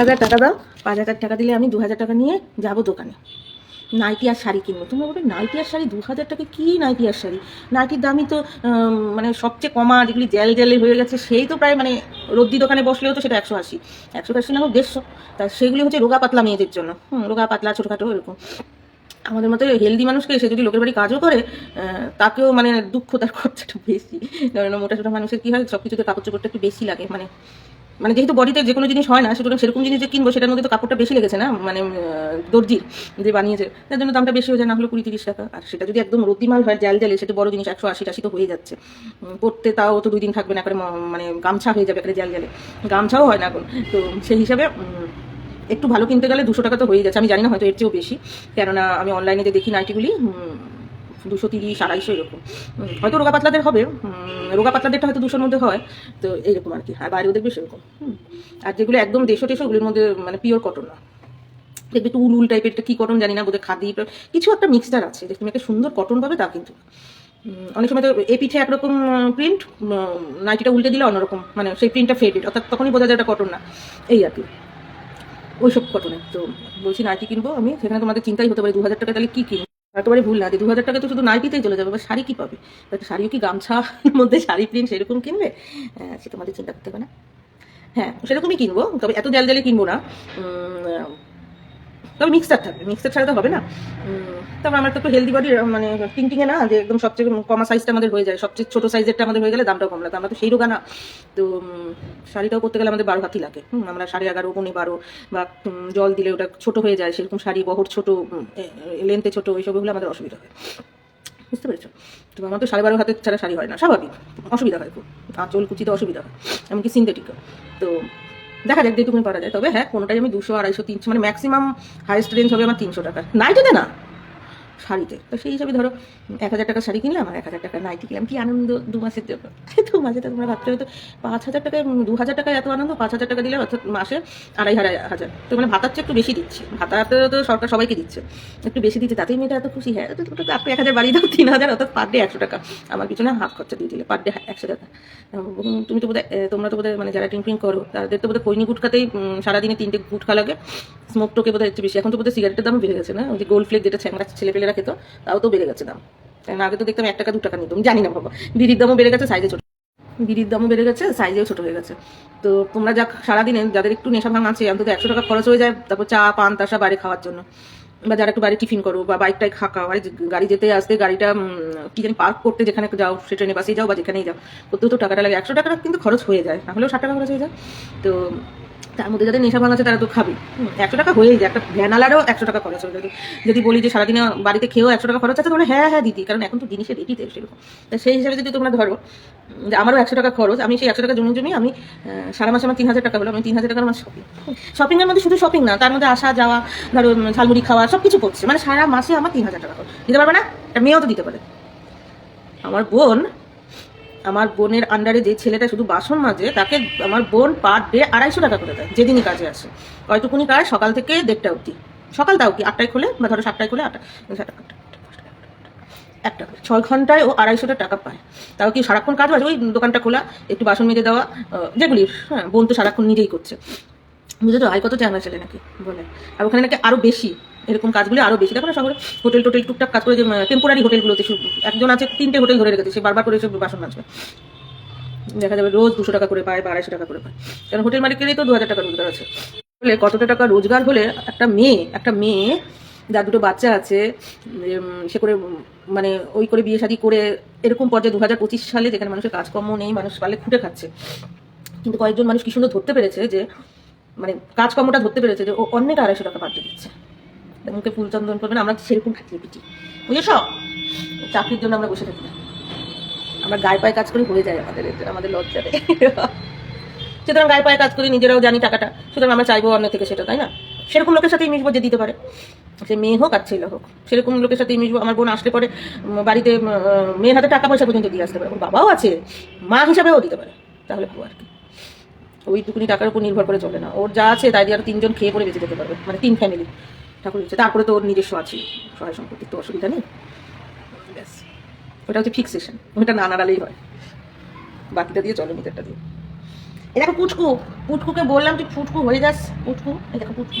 হাজার টাকা দাও। পাঁচ হাজার টাকা দিলে আমি দু হাজার টাকা নিয়ে যাব দোকানে। নাইটি আর শাড়ি কিনবো। তোমরা বলবে নাইটি আর শাড়ি দু হাজার টাকা কি নাইটি আর শাড়ি? নাইটির দামই তো মানে সবচেয়ে কমা, যেগুলি জেল জেলে হয়ে গেছে, সেই তো প্রায় মানে রদ্দি দোকানে বসলেও তো সেটা একশো আশি। একশো আশি না হোক দেড়শো। তা সেগুলি হচ্ছে রোগা পাতলা মেয়েদের জন্য। হুম, রোগা পাতলা, ছোটোখাটো এরকম। আমাদের মতো হেলদি মানুষকে সে যদি লোকের বাড়ি কাজও করে তাকেও মানে দুঃখ তার খরচাটা বেশি। মোটা, ছোটা মানুষের কী হয় সব কিছুতে কাপড় চোপড়টা একটু বেশি লাগে মানে মানে যেহেতু বডিতে যে কোনো জিনিস হয় না, সুতরাং সেরকম জিনিস যে কিনবো সেটার মধ্যে তো কাপড়টা বেশি লেগেছে না? মানে দর্জির যে বানিয়েছে, তার জন্য দামটা বেশি হয়ে যায়, না হলো কুড়ি তিরিশ টাকা। আর সেটা যদি একদম রদ্দি মাল হয় জাল জালে সেটা বড় জিনিস একশো আশি টাশি তো হয়ে যাচ্ছে। পড়তে তাও তো দুই দিন থাকবে না করে মানে গামছা হয়ে যাবে একটা জাল জালে গামছাও হয় না এখন। তো সেই হিসাবে একটু ভালো কিনতে গেলে দুশো টাকা তো হয়ে যাচ্ছে। আমি জানি না হয়তো এর চেয়েও বেশি। কেননা আমি অনলাইনে যে দেখি নাইটিগুলি দুশো তিরিশ, আড়াইশো এরকম। হয়তো রোগা পাতলাদের হবে রোগা পাতলাদেরটা হয়তো দুশোর মধ্যে হয়, তো এইরকম আর কি, আর বাইরেও দেখবে সেরকম। আর যেগুলো একদম দেশো টেশো, ওগুলোর মধ্যে মানে পিওর কটন না। দেখবে একটু উল উল টাইপের কী কটন জানি না বোধহয় খাদি কিছু একটা মিক্সচার আছে যে তুমি একটা সুন্দর কটন পাবে তা কিন্তু। অনেক সময় তো এ পিঠে একরকম প্রিন্ট নাইটিটা উল্টে দিলে অন্যরকম মানে সেই প্রিন্টটা ফেডেড অর্থাৎ তখনই বোঝা যায় এটা কটন না। এই আর কি। ওইসব কটনের তো বলছি নাইটি কিনবো আমি, সেখানে তোমাদের চিন্তাই হতে পারে, দু হাজার টাকা তাহলে কী কিনবো? একেবারে ভুল না যে দু হাজার টাকা তো শুধু নাইটিতেই চলে যাবে এবার শাড়ি কি পাবে? একটা শাড়িও কি গামছার মধ্যে শাড়ি প্রিন্ট সেরকম কিনবে? হ্যাঁ, সে তোমাদের চিন্তা করতে হবে না। হ্যাঁ সেরকমই কিনবো তবে এত জাল জালে কিনবো না। তবে মিক্সার থাকবে। মিক্সার ছাড়া তো হবে না। তারপর আমার তো একটু হেলদি বডি মানে টিংটিংয়ে না, যে একদম সবচেয়ে কমা সাইজটা আমাদের হয়ে যায়, সবচেয়ে ছোট সাইজেরটা আমাদের হয়ে গেলে দামটাও কম লাগে আমরা তো সেই রোগা না। তো শাড়িটাও করতে গেলে আমাদের বারো হাতি লাগে। আমরা সাড়ে এগারো, পৌনে বারো, বা জল দিলে ওটা ছোট হয়ে যায়, সেরকম শাড়ি, বহর ছোট লেন্থে ছোট, এইসব হলে আমাদের অসুবিধা হয়। বুঝতে পেরেছ? তো আমার তো সাড়ে বারো হাতের ছাড়া শাড়ি হয় না। স্বাভাবিক, অসুবিধা হয় খুব। আঁচল কুচিতে অসুবিধা হয়, এমনকি সিনথেটিকও তো দেখা যাক যেটুকুনি পারা যায়। তবে হ্যাঁ কোনোটাই আমি দুশো, আড়াইশো, তিনশো মানে ম্যাক্সিমাম হাইস্ট রেঞ্জ হবে আমার তিনশো টাকা নাইটিতে না? শাড়িতে। তো সেই হিসাবে ধরো এক হাজার টাকা শাড়ি কিনলাম আর এক হাজার টাকা নাইটি কিনলাম। কি আনন্দ দু মাসের জন্য। দু মাসে তো তোমরা ভাবতে হয়তো পাঁচ হাজার টাকায় দু হাজার টাকায় এত আনন্দ? পাঁচ হাজার টাকা দিলে অর্থাৎ মাসে আড়াই আড়াই হাজার। তো মানে ভাতার চেয়ে একটু বেশি দিচ্ছে। ভাতাতে তো সরকার সবাইকে দিচ্ছে। একটু বেশি দিচ্ছে তাতেই মেয়েটা এত খুশি। হ্যাঁ তো আপনি এক হাজার বাড়িয়ে দাও তিন হাজার অর্থাৎ পার ডে একশো টাকা। আমার পিছনে হাফ খরচা দিয়ে দিলে পার ডে একশো টাকা। তুমি তো বোধহয় তোমরা তো বোধহয় মানে যারা টিং করো তাদের তো বোধহয় খৈনি গুটকাতেই উম, সারাদিনে তিনটে গুটকা লাগে। স্মোক টোকে বোধহয় একটু বেশি। এখন তো বোধহয় সিগারেটের দাম বেড়ে গেছে না? ওই যে গোল্ড ফ্লেক যেটা ছেঁড়া ছেলেপেলেরা খেত তাও তো বেড়ে গেছে দাম। কারণ আগে তো দেখতাম এক টাকা, দু টাকা নিতাম জানি না বাবা। বিড়ির দামও বেড়ে গেছে সাইজে ছোট। বিড়ির দামও বেড়ে গেছে সাইজেও ছোট হয়ে গেছে। তো তোমরা যা সারাদিনে যাদের একটু নেশা ভাঙ আছে, অন্তত একশো টাকা খরচ হয়ে যায়, তারপর চা, পান তাসা বাইরে খাওয়ার জন্য। বা যারা একটু বাইরে টিফিন করো, বা বাইকটাই খাকাও আর গাড়ি যেতে আসতে গাড়িটা কি জানি পার্ক করতে যেখানে যাও, সে ট্রেনে বাসেই যাও বা যেখানেই যাও করতেও তো টাকাটা লাগে। একশো টাকা কিন্তু খরচ হয়ে যায়, না হলেও ষাট টাকা খরচ হয়ে যায়। তো তার মধ্যে যাদের নেশা ভাঙাচ্ছে তারা তো খাবে। একশো টাকা হয়েই যায়। একটা ভ্যানালারও একশো টাকা খরচ হয়ে যদি বলি যে সারাদিনে বাড়িতে খেয়েও একশো টাকা খরচ আছে তোমরা হ্যাঁ হ্যাঁ দিদি। কারণ এখন তো জিনিসের সেরকম। তা সেই হিসাবে যদি তোমরা ধরো যে আমারও একশো টাকা খরচ আমি সেই একশো টাকা জমি জমি আমি সারা মাসে আমার তিন হাজার টাকা হলো। আমি তিন হাজার টাকার আমার শপিং শপিংয়ের মধ্যে শুধু শপিং না তার মধ্যে আসা যাওয়া ধরো ঝালমুড়ি খাওয়া সব কিছু করছে। মানে সারা মাসে আমার তিন হাজার টাকা দিতে পারবে না? একটা মেয়েও তো দিতে পারে। আমার বোন আমার বোনের আন্ডারে যে ছেলেটা শুধু বাসন মাজে তাকে আমার বোন পার ডে আড়াইশো টাকা করে দেয় যেদিনই কাজে আসে কয়টুকুনি কাজ সকাল থেকে দেড়টা অবধি সকাল তাও কি আটটায় খুলে বা ধরো সাতটায় খুলে আটটা একটা ছয় ঘন্টায় ও আড়াইশোটা টাকা পায় তাও কি সারাক্ষণ কাজ আছে ওই দোকানটা খোলা একটু বাসন মেজে দেওয়া যেগুলি হ্যাঁ বোন তো সারাক্ষণ নিজেই করছে বুঝেছ আয় কত চ্যাংরা ছেলে নাকি বলে আর ওখানে নাকি আরও বেশি এরকম কাজগুলো আরও বেশি। দেখো না শহরে হোটেল টোটেল টুকটাক কাজ করে যে টেম্পোরারি হোটেলগুলোতে একজন আছে, তিনটে হোটেল ধরে রেখেছে, সে বারবার করে এসে বাসন মাজবে। দেখা যাবে রোজ দুশো টাকা করে পায় বা আড়াইশো টাকা করে পায়। কারণ হোটেল মালিকেরই তো দু হাজার টাকা রোজগার আছে। বলে কতটা টাকা রোজগার হলে একটা মেয়ে একটা মেয়ে যার দুটো বাচ্চা আছে সে করে মানে ওই করে বিয়ে শাদি করে এরকম পর্যায়ে দু হাজার পঁচিশ সালে যেখানে মানুষের কাজকর্ম নেই, মানুষ পালে খুঁটে খাচ্ছে। কিন্তু কয়েকজন মানুষ কি সুন্দর ধরতে পেরেছে যে মানে কাজকর্মটা ধরতে পেরেছে যে, ও অনেক আড়াইশো টাকা পাঠিয়ে দিচ্ছে। মুখে ফুল চন্দন করবেন, আমরা সেরকম খাটিয়ে পিটি বুঝেছ? চাকরির জন্য আমরা বসে থাকি না। আমরা গায়ে পায়ে কাজ করে, হয়ে যায় আমাদের আমাদের লজ্জা দেয় সুতরাং গায়ে পায়ে কাজ করি, নিজেরাও জানি টাকাটা। সুতরাং আমরা চাইব অন্য থেকে সেটা, তাই না? সেরকম লোকের সাথেই মিশবো যে দিতে পারে। সে মেয়ে হোক আর ছেলে হোক, সেরকম লোকের সাথেই মিশবো। আমার বোন আসলে পরে বাড়িতে মেয়ের হাতে টাকা পয়সা পর্যন্ত দিয়ে আসতে পারে। বাবাও আছে, মা হিসাবেও দিতে পারে। তাহলে ভালো আর কি। ওইটুকুনি টাকার উপর নির্ভর করে চলে না। ওর যা আছে, তাই দিয়ে আরও তিনজন খেয়ে পরে বেঁচে যেতে পারবে। মানে তিন ফ্যামিলি ঠাকুর দিচ্ছে তারপরে তো ওর নিজস্ব আছে, সহায় সম্পত্তি, তো অসুবিধা নেই। ব্যাস। ওটা হচ্ছে ফিক্সেশন ওটা না নাড়ালেই হয়। বাকিটা দিয়ে চলো মিটারটা দিয়ে। এ দেখো পুচকু পুটকুকে বললাম তুই ফুটকু হয়ে যাস। পুটকু, এই দেখো পুচকু